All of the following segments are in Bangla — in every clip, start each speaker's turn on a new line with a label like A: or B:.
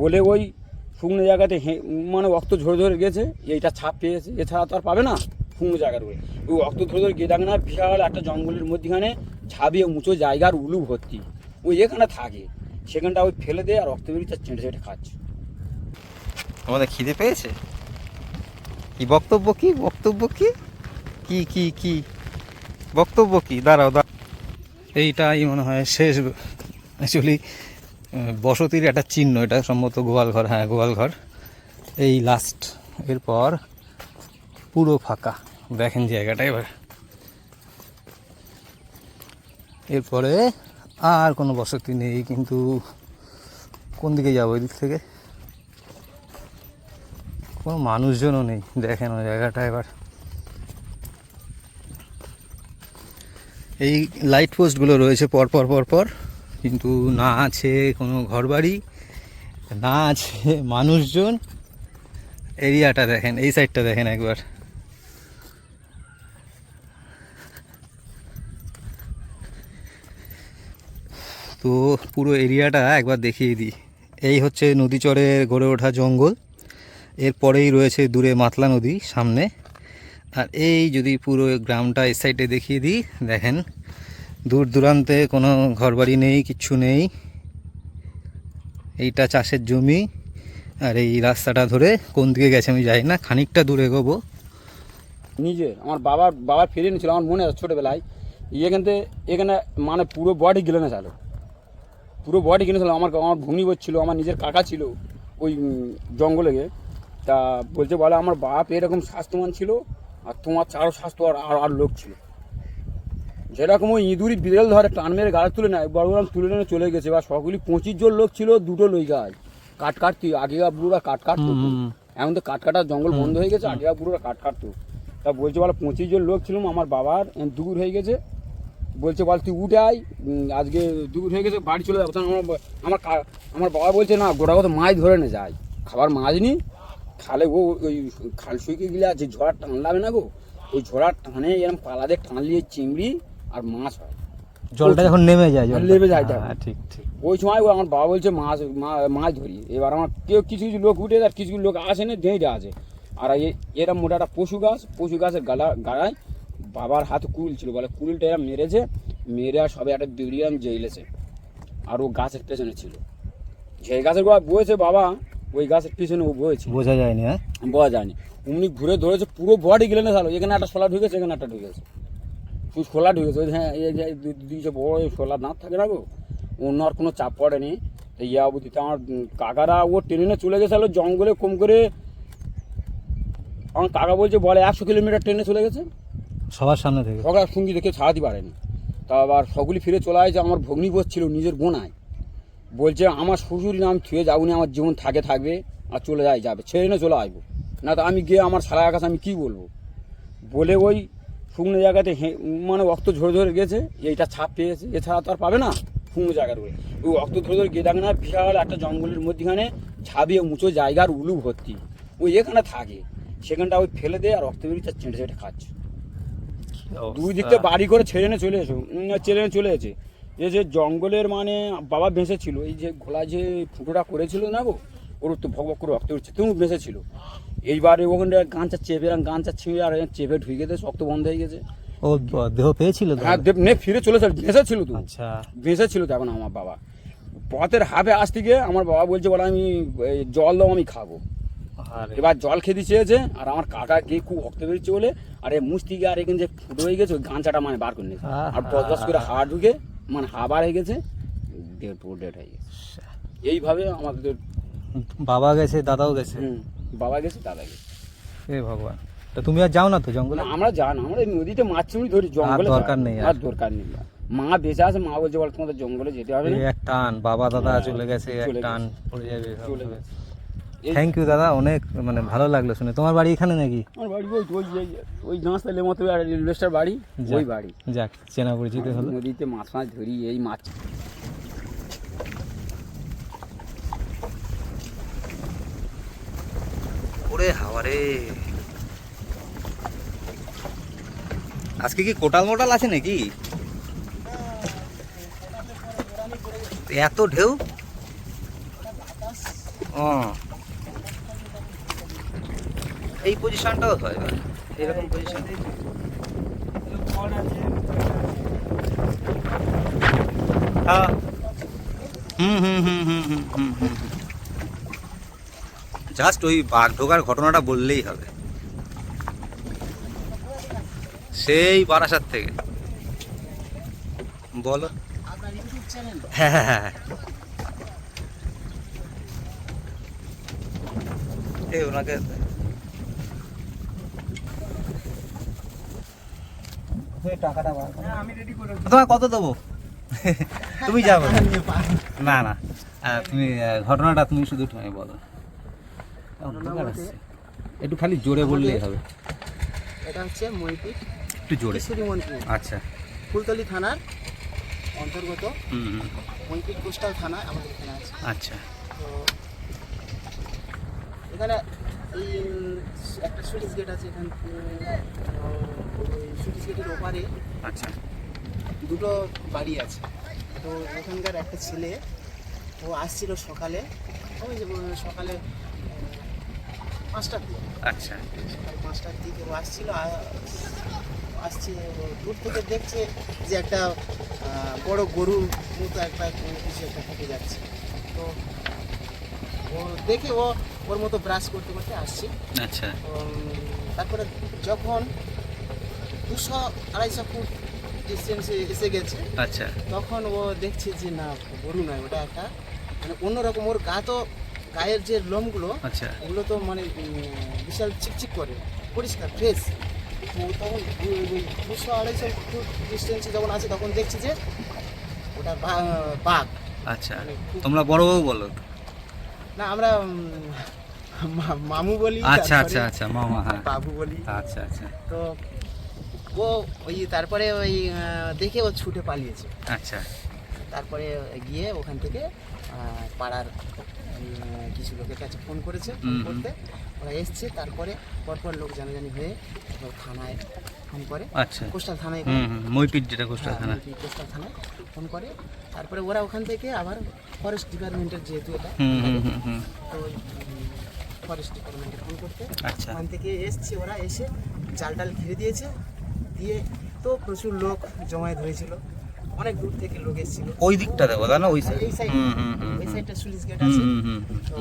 A: বলে ওই শুকনো জায়গাতে হে মানে রক্ত ঝরে ধরে গেছে এইটা ছাপ পেয়েছে এছাড়া তো আর পাবে না শুকনো জায়গার ওই ওই রক্ত ধরে ধরে গিয়ে দেখে না বিশাল একটা জঙ্গলের মধ্যখানে ছাবিয়ে উঁচু জায়গার উলু ভর্তি। ওই এখানে থাকে সেখানটা ওই ফেলে দেয় আর রক্ত বেরিয়ে চেঁটে চেঁটে খাচ্ছে।
B: আমাদের খিদে পেয়েছে? কি বক্তব্য কি? বক্তব্য কি? কি কি কি? বক্তব্য কি? দাঁড়াও দাঁড়াও। এইটাই মনে হয় শেষ অ্যাকচুয়ালি বসতির একটা চিহ্ন, এটা সম্ভবত গোয়ালঘর হ্যাঁ গোয়ালঘর এই লাস্ট এরপর পুরো ফাঁকা। দেখেন জায়গাটা এবার। এরপরে আর কোনো বসতি নেই, কিন্তু কোন দিকে যাব এদিক থেকে? কোনো মানুষজনও নেই, দেখেন ওই জায়গাটা এবার। এই লাইট পোস্টগুলো রয়েছে পর পর পর পর। কিন্তু না আছে কোনো ঘরবাড়ি, না আছে মানুষজন। এরিয়াটা দেখেন, এই সাইডটা দেখেন একবার। তো পুরো এরিয়াটা একবার দেখিয়ে দিই। এই হচ্ছে নদী চরে গড়ে ওঠা জঙ্গল। এরপরেই রয়েছে দূরে মাতলা নদী সামনে। আর এই যদি পুরো গ্রামটা এই সাইডে দেখিয়ে দিই, দেখেন। দূর দূরান্তে কোনো ঘরবাড়ি নেই কিচ্ছু নেই। এইটা চাষের জমি। আর এই রাস্তাটা ধরে কোন দিকে গেছে আমি জানি না, খানিকটা দূরে এগোবো।
A: নিজে, আমার বাবার বাবার ফিরে নিয়েছিল আমার মনে আছে ছোটোবেলায়। এখান থেকে এখানে মানে পুরো বডি গেলে না চালো। পুরো বডি কিনেছিল আমার আমার ভূমি ছিল আমার নিজের কাকা ছিল ওই জঙ্গলে গিয়ে। তা বলছে, বলে আমার বাপ এরকম স্বাস্থ্যবান ছিল, আর তোমার চারও স্বাস্থ্য আর- আর লোক ছিল। যেরকম ওই ইঁদুরি বিড়াল ধরে টান মেরে গাড়ি তুলে নেয় বড় বড় তুলে নিয়ে চলে গেছে। বা সকলেই পঁচিশ জন লোক ছিল দুটো লই গাছ কাট কাটতি আগেকার বুড়োরা কাট কাটতো। এখন তো কাঠ কাটার জঙ্গল বন্ধ হয়ে গেছে আগেকার বুড়োরা কাঠ কাটতো। তা বলছে বলে পঁচিশ জন লোক ছিলাম আমার বাবার দূর হয়ে গেছে। বলছে বল তুই উঠে আয় আজকে দূর হয়ে গেছে বাড়ি চলে যাব। তখন আমার আমার আমার বাবা বলছে না গোটা কথা মাছ ধরে না যায় খাবার মাছ নি খালে ও ওই খাল শুকিয়ে গেলে যে ঝড় টান লাগবে না গো? ওই ঝড়ার টানে এরকম পালা দিয়ে টানলিয়ে চিংড়ি আর মাছ হয়।
B: জলটা যখন নেমে যায় জলটা।
A: নেমে যায়
B: হ্যাঁ, ঠিক ঠিক।
A: ওই সময় ও আমার বাবা বলছে মাছ মাছ ধরি। এবার আমার কেউ কিছু কিছু লোক উঠে আর কিছু কিছু লোক আসে না ডেঁড়ে আছে আর এরা মোটা একটা পশু গাছ পশু গাছের গালা গাড়ায় বাবার হাতে কুল ছিল বলে কুলটা এরা মেরেছে মেরে আর সবে একটা বিরিয়ান জেলেছে আর ও গাছের পেছনে ছিল। যে গাছের গোড়া বয়েছে বাবা ওই গাছের পিছনে ও বয়েছে।
B: বোঝা যায়নি হ্যাঁ?
A: বোঝা যায়নি। অমনি ঘুরে ধরেছে পুরো বডি গেলে না তাহলে এখানে একটা শোলা ঢুকেছে এখানে একটা ঢুকেছে। তুই শোলা ঢুকেছে হ্যাঁ এই যে বড় শোলা দাঁত থাকে না গো। অন্য আর কোনো চাপ পড়েনি তো ইয়া বুদ্ধিতে আমার কাকারা ও ট্রেনে চলে গেছিল জঙ্গলে কম করে আমার কাকা বলছে বলে একশো কিলোমিটার ট্রেনে চলে গেছে।
B: সবার সামনে থেকে।
A: সকাল সঙ্গী দেখে ছাড়াতে পারেনি। তা আবার সকলে ফিরে চলে আসছে আমার ভগ্নি ছিল নিজের বোনায় বলছে আমার শ্বশুর নাম ছুঁয়ে যাব না আমার জীবন থাকে থাকবে আর চলে যায় যাবে। ছেড়ে না চলে আসব। না তো আমি গিয়ে আমার সারা কাছে আমি কী বলব? বলে ওই শুকনো জায়গাতে মানে রক্ত ঝরে ধরে গেছে এইটা ছাপ পেয়েছে এছাড়া তো আর পাবে না শুকনো জায়গার ওই ওই রক্ত ধরে ধরে গিয়ে দেখে না বিশাল একটা জঙ্গলের মধ্যেখানে ছাবিয়ে উঁচু জায়গার উলু ভর্তি। ওই এখানে থাকে সেখানটা ওই ফেলে দেয় আর রক্ত বেরিয়ে চেঁটে চেঁটে খাচ্ছে। দুই দিকটা বাড়ি করে ছেড়ে নিয়ে চলে এসো ছেড়ে নিয়ে চলে এসে। এই যে জঙ্গলের মানে বাবা বেঁচে ছিল এই যে ঘোলা যে ফুটোটা করেছিল না গো ওর তো ভক ভক করে রক্ত উঠছে তুমি বেঁচে ছিল এইবারে ওখানটা গাঁচা চেপে গাঁচা ছিঁড়ে আর চেপে ঢুকে গেছে শক্ত বন্ধ হয়ে গেছে।
B: ও দেহ পেয়েছিল?
A: হ্যাঁ দেব- নে ফিরে চলেছে বেঁচে ছিল তো।
B: আচ্ছা।
A: বেঁচে ছিল তখন আমার বাবা। পথের হাফে আসতে গিয়ে আমার বাবা বলছে বলে আমি জল দাও আমি খাব।
B: আরে
A: এবার জল খেতে চেয়েছে আর আমার কাকা গিয়ে খুব রক্ত বেরিয়েছে বলে আর এই মুস্তি গিয়ে আর এখানে যে ফুটো হয়ে গেছে ওই গাঁচাটা মানে বার করে নিয়েছে। আর দশ দশ করে হাড় ঢুকে মানে হাবার হয়ে গেছে ডেট ও ডেট হয়ে গেছে। এইভাবে আমাদের
B: বাবা গেছে দাদাও গেছে?
A: হুম, বাবা গেছে দাদা গেছে।
B: এ ভগবান। তা তুমি আর যাও না তো জঙ্গলে?
A: না, আমরা জান আমরা এই নদীতে মাছ চুরি ধরি জঙ্গলে
B: দরকার নেই আর।
A: দরকার নেই। মা বেঁচে আছে মা বলছে বল তোমাদের জঙ্গলে যেতে হবে
B: এক টান বাবা দাদা
A: হ্যাঁ,
B: চলে গেছে এক টান পড়ে যাবে
A: চলে গেছে।
B: থ্যাংক ইউ দাদা অনেক মানে ভালো লাগল শুনে। তোমার বাড়ি এখানে নাকি?
A: আমার বাড়ি ওই ওই ওই গাঁসতালে মতো আর রেলওয়েস্টার বাড়ি। ওই বাড়ি।
B: যাক চেনা পরিচিত হলো।
A: নদীতে মাছ মাছ ধরি এই মাছ
B: হাওয়ারে। আজকে কি কোটাল মোটাল আছে নাকি? এত ঢেউ? এই পজিশনটাও হয় এরকম পজিশন হুম হুম হুম হুম হুম হুম হুম। জাস্ট ওই বাঘ ঢোকার ঘটনাটা বললেই হবে। সেই বারাসাত থেকে। বলো।
C: আপনার ইউটিউব চ্যানেল
B: হ্যাঁ হ্যাঁ হ্যাঁ। এই ওনাকে
C: টাকাটা বার আমি রেডি করে
B: তোমায় কত দেবো? তুমি যাব না না। তুমি ঘটনাটা তুমি শুধু তুমি বলো। অন্ধকার আসছে। একটু খালি জোরে বললেই হবে।
C: এটা হচ্ছে মইপিট
B: একটু জোরে।
C: কিশোরী মন্ত্রী
B: আচ্ছা।
C: ফুলতলি থানার অন্তর্গত
B: হুম,
C: কোস্টাল থানা আমাদের এখানে আছে।
B: আচ্ছা।
C: তো এখানে এই একটা সুইচ গেট আছে এখান সুইচ গেটের ওপারে
B: আচ্ছা।
C: দুটো বাড়ি আছে। তো ওখানকার একটা ছেলে ও আসছিল সকালে। ওই যে সকালে পাঁচটার দিকে।
B: আচ্ছা।
C: সকাল পাঁচটার দিকে ও আসছিল আসছে দূর থেকে দেখছে যে একটা বড় গরুর মতো একটা কিছু একটা থেকে যাচ্ছে। তো ও দেখে ও ওর মতো ব্রাশ করতে করতে আসছে।
B: আচ্ছা।
C: তারপরে যখন দুশো আড়াইশো ফুট ডিস্টেন্সে এসে গেছে
B: আচ্ছা।
C: তখন ও দেখছে যে না গরু নয় ওটা একটা মানে অন্যরকম ওর গা তো গায়ের যে লোমগুলো
B: আচ্ছা।
C: ওগুলো তো মানে বিশাল চিকচিক করে পরিষ্কার ফ্রেশ। তো তখন দুশো আড়াইশো ফুট ডিস্টেন্সে যখন আছে তখন দেখছি যে ওটা বাঘ।
B: আচ্ছা।
C: মানে
B: তোমরা বড়বাবু বলো।
C: না আমরা মামু বলি
B: আচ্ছা আচ্ছা আচ্ছা মামা হ্যাঁ।
C: বাবু বলি।
B: আচ্ছা আচ্ছা।
C: তো ও ওই তারপরে ওই দেখে ও ছুটে পালিয়েছে।
B: আচ্ছা।
C: তারপরে গিয়ে ওখান থেকে পাড়ার কিছু লোকের কাছে ফোন করেছে ফোন। করতে। ওরা এসছে তারপরে পরপর লোক জানাজানি হয়ে তারপর থানায় ফোন করে।
B: আচ্ছা।
C: কোস্টাল থানায়
B: মইপিট যেটা কোস্টাল
C: হ্যাঁ,
B: থানা।
C: কোস্টাল থানায় ফোন করে। তারপরে ওরা ওখান থেকে আবার ফরেস্ট ডিপার্টমেন্টের যেহেতু এটা তো ফরেস্ট ডিপার্টমেন্টে ফোন করতে।
B: আচ্ছা।
C: ওখান থেকে এসছে ওরা এসে জাল টাল ঘিরে দিয়েছে। দিয়ে তো প্রচুর লোক জমায়েত হয়েছিল। অনেক দূর থেকে লোক এসেছিল।
B: ওই দিকটা দেবো না? ওই সাইড
C: এই ওই সাইডটা সুইচ গেট আছে। তো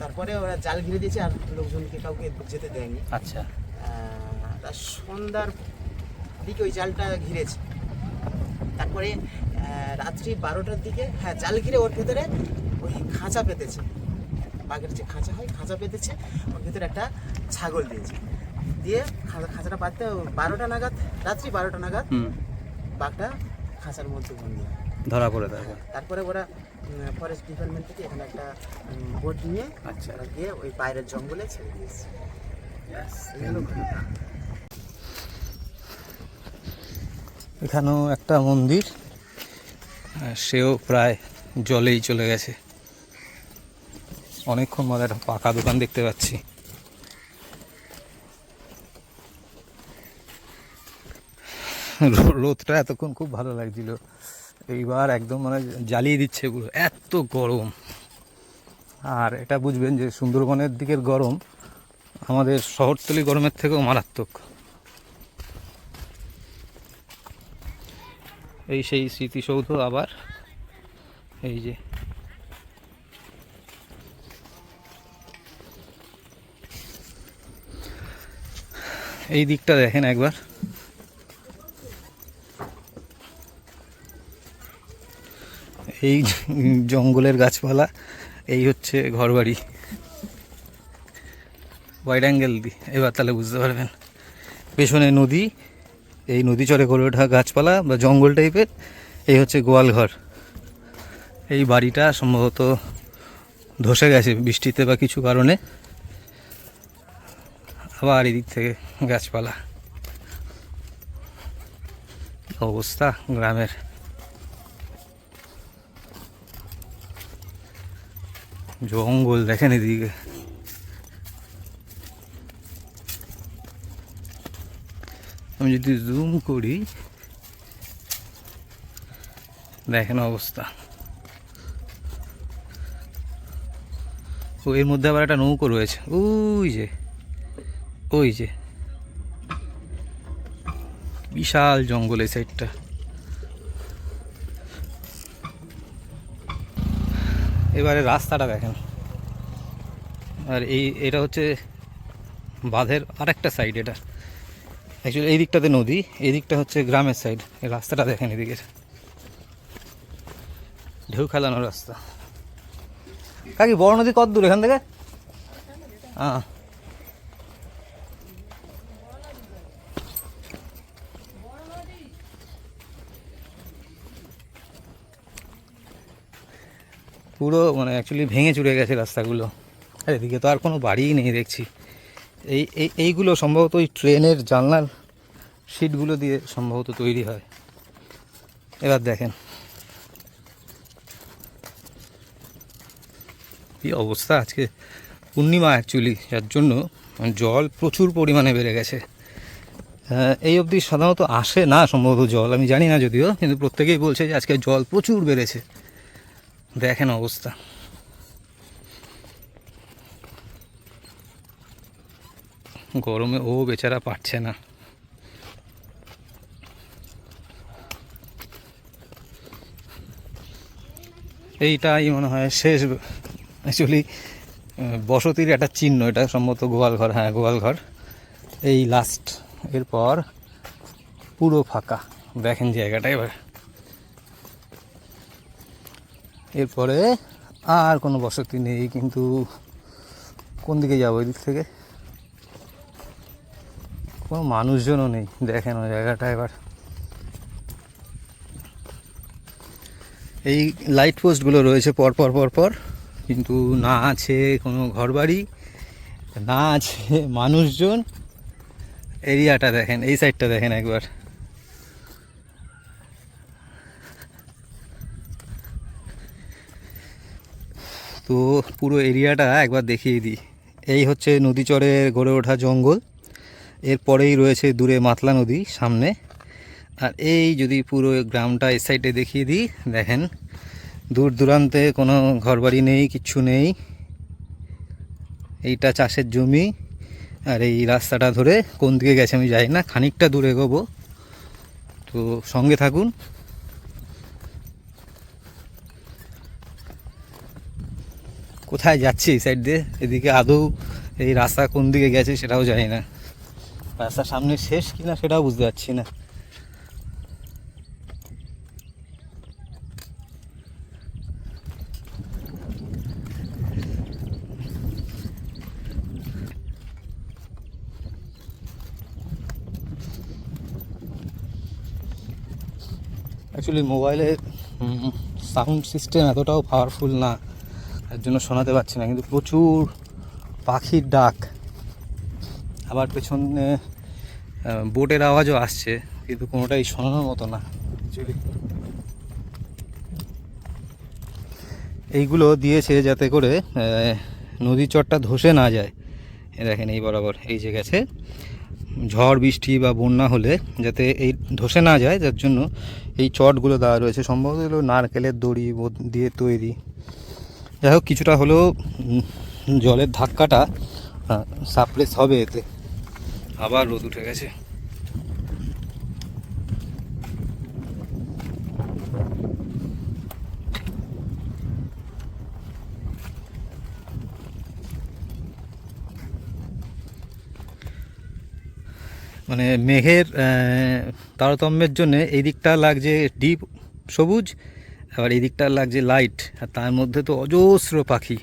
C: তারপরে ওরা জাল ঘিরে দিয়েছে আর লোকজনকে কাউকে যেতে দেয়নি।
B: আচ্ছা।
C: তার সন্ধ্যার দিকে ওই জালটা ঘিরেছে। তারপরে রাত্রি বারোটার দিকে হ্যাঁ জাল ঘিরে ওর ভেতরে ওই খাঁচা পেতেছে। বাঘের যে খাঁচা হয় খাঁচা পেতেছে ওর ভেতরে একটা ছাগল দিয়েছে। দিয়ে খাঁচাটা পাততে বারোটা নাগাদ রাত্রি বারোটা নাগাদ বাঘটা খাঁচার মধ্যে বন্দি হয়।
B: ধরা পড়ে তারপর
C: তারপরে ওরা ফরেস্ট ডিপার্টমেন্ট থেকে এখানে একটা বোট নিয়ে
B: আচ্ছা।
C: গিয়ে ওই বাইরের জঙ্গলে ছেড়ে দিয়েছে।
B: এখানেও একটা মন্দির আর সেও প্রায় জলেই চলে গেছে। অনেকক্ষণ মধ্যে একটা পাকা দোকান দেখতে পাচ্ছি। রোদটা এতক্ষণ খুব ভালো লাগছিল। এইবার একদম মানে জ্বালিয়ে দিচ্ছে পুরো এত গরম। আর এটা বুঝবেন যে সুন্দরবনের দিকের গরম আমাদের শহরতলি গরমের থেকেও মারাত্মক। এই সেই স্মৃতিসৌধ আবার। এই যে। এই দিকটা দেখেন একবার। এই জঙ্গলের গাছপালা, এই হচ্ছে ঘরবাড়ি। ওয়াইড অ্যাঙ্গেল দি এবার তাহলে বুঝতে পারবেন। পেছনে নদী, এই নদী চরে করে ওঠা গাছপালা বা জঙ্গল টাইপের, এই হচ্ছে গোয়াল ঘর। এই বাড়িটা সম্ভবত ধসে গেছে বৃষ্টিতে বা কিছু কারণে। আবার এদিক থেকে গাছপালা। অবস্থা গ্রামের। জঙ্গল দেখেন এদিকে আমি যদি জুম করি দেখেন অবস্থা ও এর মধ্যে আবার একটা নৌকো রয়েছে ওই যে ওই যে বিশাল জঙ্গল এই সাইডটা এবারে রাস্তাটা দেখেন। আর এই, এটা হচ্ছে বাঁধের আরেকটা সাইড এটা। অ্যাকচুয়ালি এই দিকটাতে নদী, এই দিকটা হচ্ছে গ্রামের সাইড এই রাস্তাটা দেখেন এদিকের। ঢেউ খেলানোর রাস্তা। কাকি, বড় নদী কত দূর এখান থেকে? হ্যাঁ পুরো মানে অ্যাকচুয়ালি ভেঙে চুরে গেছে রাস্তাগুলো। আর এদিকে তো আর কোনো বাড়িই নেই দেখছি। এই এই, এইগুলো সম্ভবত ওই ট্রেনের জানলার সিটগুলো দিয়ে সম্ভবত তৈরি হয়। এবার দেখেন। কি অবস্থা আজকে? পূর্ণিমা অ্যাকচুয়ালি যার জন্য জল প্রচুর পরিমাণে বেড়ে গেছে। এই অবধি সাধারণত আসে না সম্ভবত জল, আমি জানি না যদিও, কিন্তু প্রত্যেকেই বলছে যে আজকে জল প্রচুর বেড়েছে। দেখেন অবস্থা। গরমে ও বেচারা পারছে না। এইটাই মনে হয় শেষ অ্যাকচুয়ালি বসতির একটা চিহ্ন, এটা সম্ভবত গোয়ালঘর হ্যাঁ গোয়ালঘর। এই লাস্ট এরপর পুরো ফাঁকা। দেখেন জায়গাটা এবার। এরপরে আর কোনো বসতি নেই, কিন্তু কোন দিকে যাব ওই দিক থেকে? কোনো মানুষজনও নেই, দেখেন ওই জায়গাটা এবার। এই লাইট পোস্টগুলো রয়েছে পর পর পর পর, কিন্তু না আছে কোনো ঘরবাড়ি, না আছে মানুষজন। এরিয়াটা দেখেন, এই সাইডটা দেখেন একবার। তো পুরো এরিয়াটা একবার দেখিয়ে দিই। এই হচ্ছে নদী চরে গড়ে ওঠা জঙ্গল। এরপরেই রয়েছে দূরে মাতলা নদী সামনে। আর এই যদি পুরো গ্রামটা এই সাইডে দেখিয়ে দিই, দেখেন, দূর দূরান্তে কোনো ঘরবাড়ি নেই, কিচ্ছু নেই। এইটা চাষের জমি। আর এই রাস্তাটা ধরে কোন দিকে গেছে আমি জানি না, খানিকটা দূরে এগোবো। তো সঙ্গে থাকুন। কোথায় যাচ্ছি এই সাইড দিয়ে? এদিকে আদৌ এই রাস্তা কোন দিকে গেছে সেটাও জানি না। রাস্তার সামনে শেষ কিনা সেটাও বুঝতে পারছি না। অ্যাকচুয়ালি মোবাইলের সাউন্ড সিস্টেম এতটাও পাওয়ারফুল না। তার জন্য শোনাতে পারছি না, কিন্তু প্রচুর পাখির ডাক। আবার পেছনে বোটের আওয়াজও আসছে, কিন্তু কোনোটাই শোনানোর মতো না। এইগুলো দিয়েছে যাতে করে নদী চরটা ধসে না যায়। দেখেন, এই বরাবর এই যে গেছে। ঝড়, বৃষ্টি বা বন্যা হলে যাতে এই ধসে না যায়, যার জন্য এই চটগুলো দেওয়া রয়েছে। সম্ভবত নারকেলের দড়ি দিয়ে তৈরি। যাই হোক, কিছুটা হলেও জলের ধাক্কাটা সাপ্রেস হবে এতে। আবার রোদ উঠে গেছে। মানে মেঘের তারতম্যের জন্য এই দিকটা লাগছে ডিপ সবুজ। আবার এই দিকটা লাগছে লাইট আর তার মধ্যে তো অজস্র পাখি।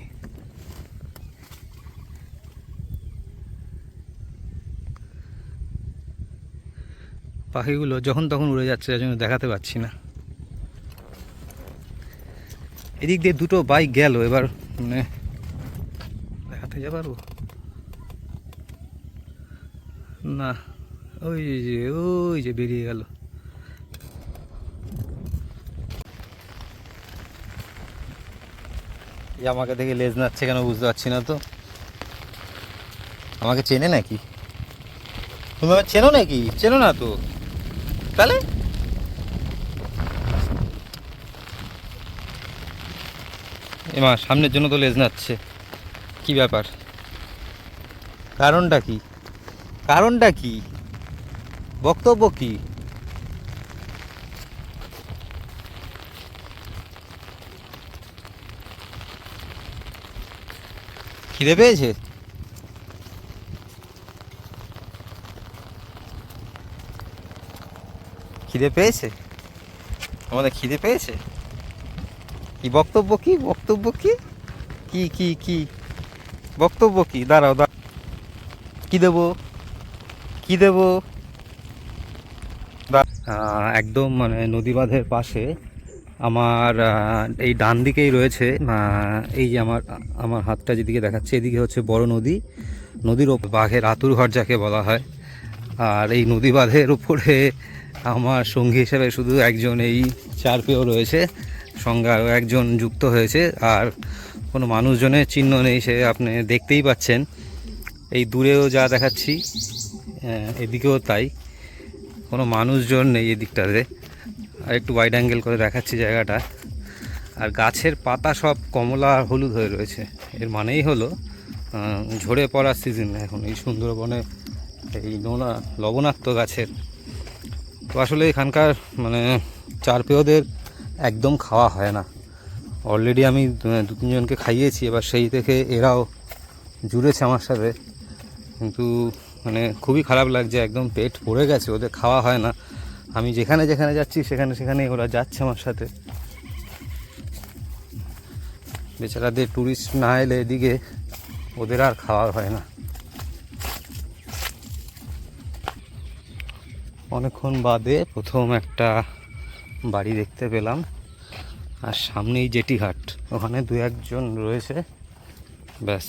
B: পাখিগুলো যখন তখন উড়ে যাচ্ছে যার জন্য দেখাতে পাচ্ছি না। এদিক দিয়ে দুটো বাইক গেল, এবার মানে দেখাতে যা পারব? না, ওই যে ওই যে বেরিয়ে গেল। আমাকে দেখে লেজ নাচ্ছে কেন বুঝতে পারছি না তো। আমাকে চেনে নাকি? তুমি আমার চেনো নাকি? চেনো না তো। তাহলে? এমা সামনের জন্য তো লেজ নাচ্ছে কি ব্যাপার? কারণটা কি? কারণটা কি? বক্তব্য কি? খিদে পেয়েছে? খিদে পেয়েছে? আমাদের খিদে পেয়েছে? কি বক্তব্য কি? বক্তব্য কি? কি কি কি? বক্তব্য কি? দাঁড়াও দাঁড়াও। কি দেবো? কি দেবো? একদম মানে নদী বাঁধের পাশে আমার এই ডান দিকেই রয়েছে এই যে আমার আমার হাতটা যেদিকে দেখাচ্ছে, এদিকে হচ্ছে বড় নদী। নদীর ওপর বাঘের আতুর ঘর যাকে বলা হয়। আর এই নদী বাঁধের উপরে আমার সঙ্গী হিসেবে শুধু একজন এই চার পেয়েও রয়েছে, সঙ্গে আরও একজন যুক্ত হয়েছে। আর কোনো মানুষজনের চিহ্ন নেই, সে আপনি দেখতেই পাচ্ছেন। এই দূরেও যা দেখাচ্ছি এদিকেও তাই। কোনো মানুষজন নেই এদিকটাতে। আর একটু ওয়াইড অ্যাঙ্গেল করে দেখাচ্ছি জায়গাটা। আর গাছের পাতা সব কমলা আর হলুদ হয়ে রয়েছে। এর মানেই হলো ঝরে পড়ার সিজন এখন এই সুন্দরবনে এই নোনা, লবণাক্ত গাছের। তো আসলে এখানকার মানে চার পেয়েদের একদম খাওয়া হয় না। অলরেডি আমি দু তিনজনকে খাইয়েছি, এবার সেই থেকে এরাও জুড়েছে আমার সাথে। কিন্তু মানে খুবই খারাপ লাগছে, একদম পেট পড়ে গেছে, ওদের খাওয়া হয় না। আমি যেখানে যেখানে যাচ্ছি, সেখানে সেখানে ওরা যাচ্ছে আমার সাথে। বেচারাদের ট্যুরিস্ট না এলে এদিকে ওদের আর খাওয়া হয় না। অনেকক্ষণ বাদে প্রথম একটা বাড়ি দেখতে পেলাম, আর সামনেই জেটিঘাট। ওখানে দু একজন রয়েছে, ব্যাস।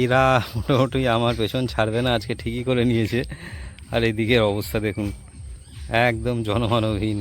B: এরা মোটামুটি আমার পেছন ছাড়বে না, আজকে ঠিকই করে নিয়েছে। আর এদিকের অবস্থা দেখুন, একদম জনমানবহীন।